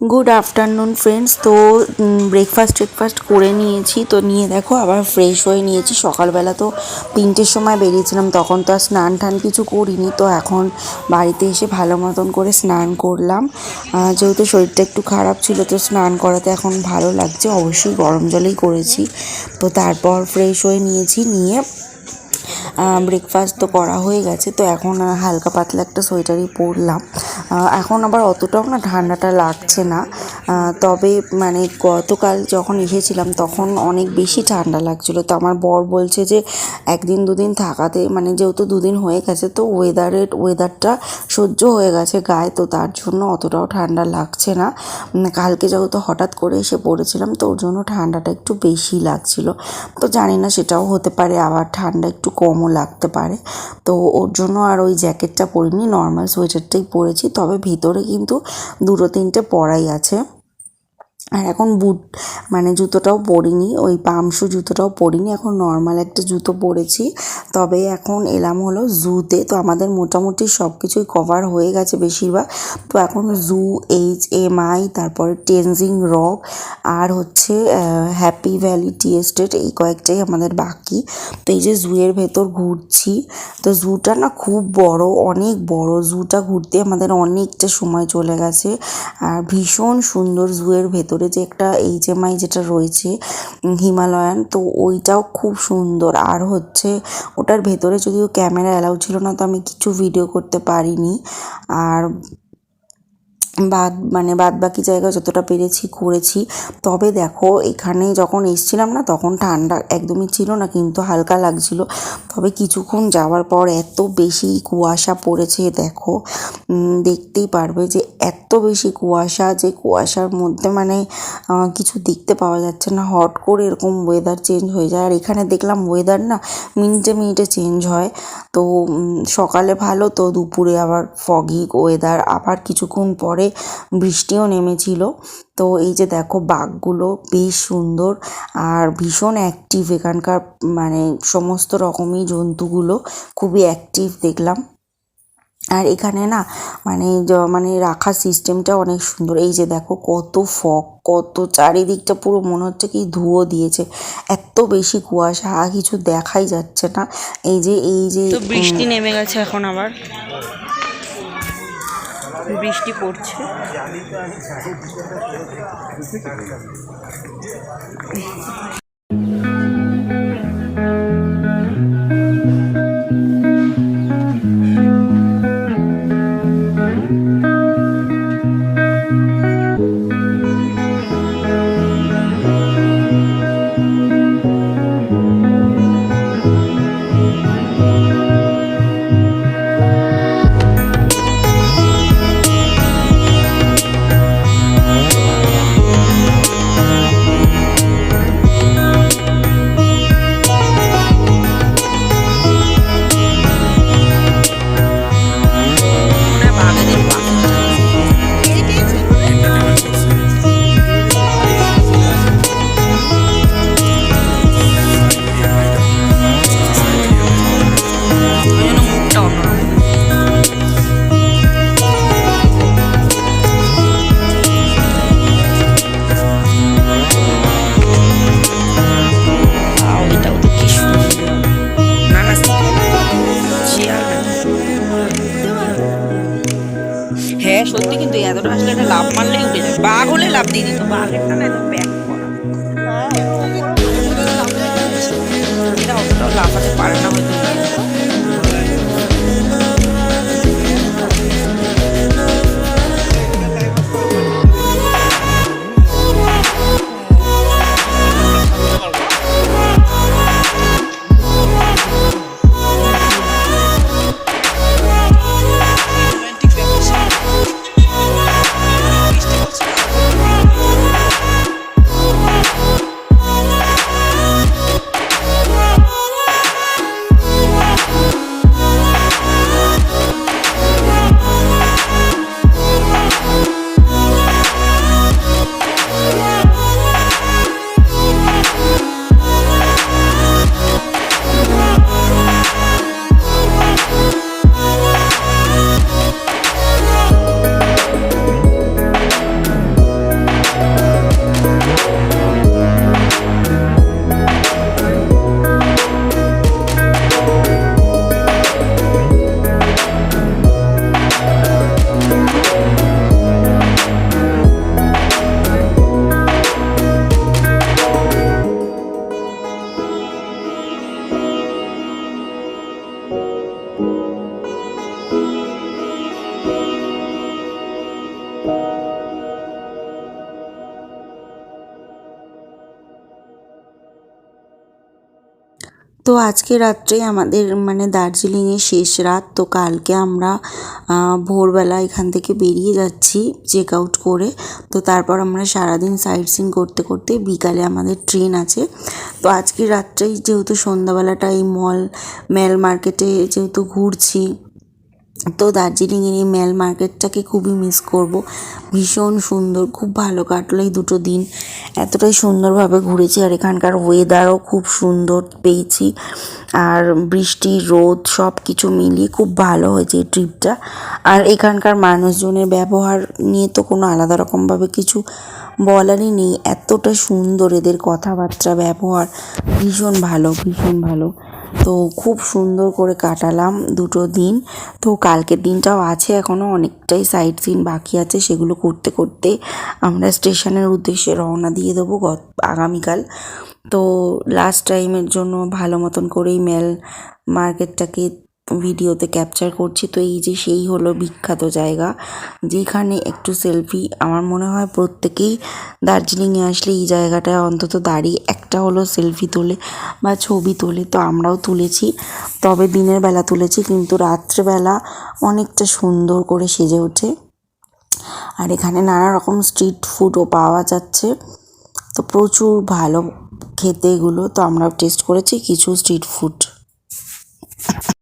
Good afternoon friends তো breakfast ট্রেকফাস্ট করে নিয়েছি। তো নিয়ে দেখো, আবার ফ্রেশ হয়ে নিয়েছি। সকালবেলা তো তিনটের সময় বেরিয়েছিলাম, তখন তো আর স্নান টান কিছু করিনি। তো এখন বাড়িতে এসে ভালো মতন করে স্নান করলাম। যেহেতু শরীরটা একটু খারাপ ছিল, তো স্নান করাতে এখন ভালো লাগছে। অবশ্যই গরম জলেই করেছি। তো তারপর ফ্রেশ হয়ে নিয়েছি, নিয়ে ব্রেকফাস্ট তো করা হয়ে গেছে, তো এখন হালকা পাতলা একটা সোয়েটারই পরলাম। এখন আবার অতটাও না ঠান্ডাটা লাগছে না। তবে মানে গতকাল যখন এসেছিলাম, তখন অনেক বেশি ঠান্ডা লাগছিল। তো আমার বর বলছে যে, একদিন, দুদিন থাকাতে মানে যেহেতু দুদিন হয়ে গেছে, তো ওয়েদারের ওয়েদারটা সহ্য হয়ে গেছে গায়ে, তো তার জন্য অতটাও ঠান্ডা লাগছে না। কালকে যেহেতু হঠাৎ করে এসে পড়েছিলাম, তো ওর জন্য ঠান্ডাটা একটু বেশি লাগছিল। তো জানি না সেটাও হতে পারে, আবার ঠান্ডা একটু কমও লাগতে পারে। তো ওর জন্য আর ওই জ্যাকেটটা পরিনি নর্মাল সোয়েটারটাই পরেছি। তবে ভিতরে কিন্তু দুটো তিনটে পরাই আছে। আর এখন বুট মানে জুতোটাও পরিনি, ওই পামশু জুতোটাও পরিনি, এখন নর্মাল একটা জুতো পরেছি। তবে এখন এলাম হলো জুতে তো আমাদের মোটামুটি সব কিছুই কভার হয়ে গেছে বেশিরভাগ। তো এখন জু এইচ এম আই তারপরে টেনজিং রক আর হচ্ছে হ্যাপি ভ্যালি টি এস্টেট এই কয়েকটাই আমাদের বাকি। তো এই যে জুয়ের ভেতর ঘুরছি, তো জুটা না খুব বড়, অনেক বড় জুটা ঘুরতে আমাদের অনেকটা সময় চলে গেছে। আর ভীষণ সুন্দর জুয়ের ভেতরে যে একটা এইচএমআই যেটা রয়েছে হিমালয়ান, তো ওইটাও খুব সুন্দর। আর হচ্ছে ওটার ভেতরে যদিও ক্যামেরা অ্যালাউ ছিল না, তো আমি কিছু ভিডিও করতে পারিনি। আর বাদ মানে বাদ বাকি জায়গা যতটা পেরেছি, করেছি। তবে দেখো, এখানে যখন এসছিলাম না, তখন ঠান্ডা একদমই ছিল না, কিন্তু হালকা লাগছিল। তবে কিছুক্ষণ যাওয়ার পর এত বেশি কুয়াশা পড়েছে, দেখো। দেখতেই পারবে যে এত বেশি কুয়াশা, যে কুয়াশার মধ্যে মানে কিছু দেখতে পাওয়া যাচ্ছে না। হট করে এরকম ওয়েদার চেঞ্জ হয়ে যায়। আর এখানে দেখলাম ওয়েদার না মিনিটে মিনিটে চেঞ্জ হয়। তো সকালে ভালো, তো দুপুরে আবার ফগি ওয়েদার আবার কিছুক্ষণ পরে বৃষ্টিও নেমেছিল। তো এই যে দেখো বাঘগুলো বেশ সুন্দর আর ভীষণ অ্যাক্টিভ এখানকার মানে সমস্ত রকমই জন্তুগুলো খুবই অ্যাক্টিভ দেখলাম। আর এখানে না মানে মানে রাখার সিস্টেমটা অনেক সুন্দর। এই যে দেখো কত ফগ কত চারিদিকটা পুরো মনে হচ্ছে কি ধুয়ো দিয়েছে। এত বেশি কুয়াশা, আর কিছু দেখাই যাচ্ছে না। এই যে এই যে বৃষ্টি নেমে গেছে এখন আবার। বৃষ্টি পড়ছে। বাঘ হলে লাভ দিয়ে দিত বাঘেরটা না একদম ব্যাক করা এটা অতটাও লাফাতে পারে না হয়তো আজকে রাত্রে আমাদের মানে দার্জিলিংয়ে শেষ রাত, তো কালকে আমরা ভোরবেলা এখান থেকে বেরিয়ে যাচ্ছি চেক আউট করে। তো তারপর আমরা সারাদিন সাইট সিন করতে করতে বিকালে আমাদের ট্রেন আছে। তো আজকে রাত্রেই যেহেতু সন্ধ্যাবেলাটা এই মল মেল মার্কেটে যেহেতু ঘুরছি তো দার্জিলিংয়ের এই মেল মার্কেটটাকে খুবই মিস করব। ভীষণ সুন্দর, খুব ভালো কাটলো এই দুটো দিন। এতটাই সুন্দরভাবে ঘুরেছি আর এখানকার ওয়েদারও খুব সুন্দর পেয়েছি। আর বৃষ্টি, রোদ সব কিছু মিলিয়ে খুব ভালো হয়েছে এই ট্রিপটা আর এখানকার মানুষজনের ব্যবহার নিয়ে তো কোনো আলাদা রকমভাবে কিছু বলারই নেই। এতটা সুন্দর এদের কথাবার্তা, ব্যবহার। ভীষণ ভালো ভীষণ ভালো। তো খুব সুন্দর করে কাটালাম দুটো দিন। তো কালকের দিনটাও আছে এখনও অনেকটাই সাইট সিন বাকি আছে, সেগুলো করতে করতে আমরা স্টেশনের উদ্দেশ্যে রওনা দিয়ে দেবো গত আগামীকাল। তো লাস্ট টাইমের জন্য ভালো মতন করেই মেল মার্কেটটাকে ভিডিওতে ক্যাপচার করছি। তো এই যে সেই হলো বিখ্যাত জায়গা। যেখানে একটু সেলফি আমার মনে হয় প্রত্যেকেই দার্জিলিংয়ে আসলে এই জায়গাটায় অন্তত দাঁড়িয়ে একটা হলো সেলফি তোলে বা ছবি তোলে। তো আমরাও তুলেছি। তবে দিনের বেলা তুলেছি কিন্তু রাত্রেবেলা অনেকটা সুন্দর করে সেজে ওঠে। আর এখানে নানা রকম স্ট্রিট ফুডও পাওয়া যাচ্ছে। তো প্রচুর ভালো খেতে এগুলো। তো আমরাও টেস্ট করেছি কিছু স্ট্রিট ফুড